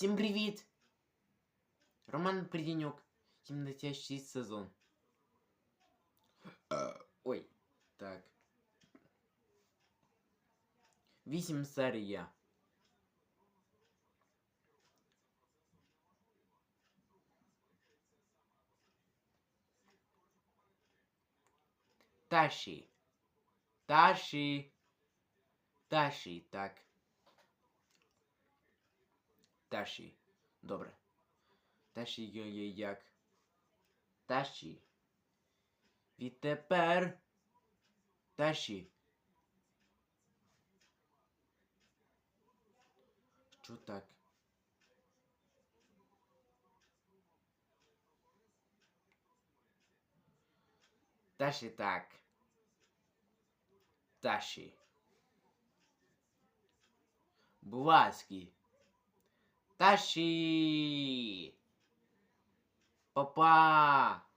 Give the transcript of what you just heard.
Всім привіт! Роман Приденюк, 76 сезон. Е, Ой, так. 8 серія. Таші. Таші. Таші, так. Таші. Добре. Таші є як. Таші. Відтепер. Таші. Що так? Таші так. Таші. Буласки. Таші. Папа.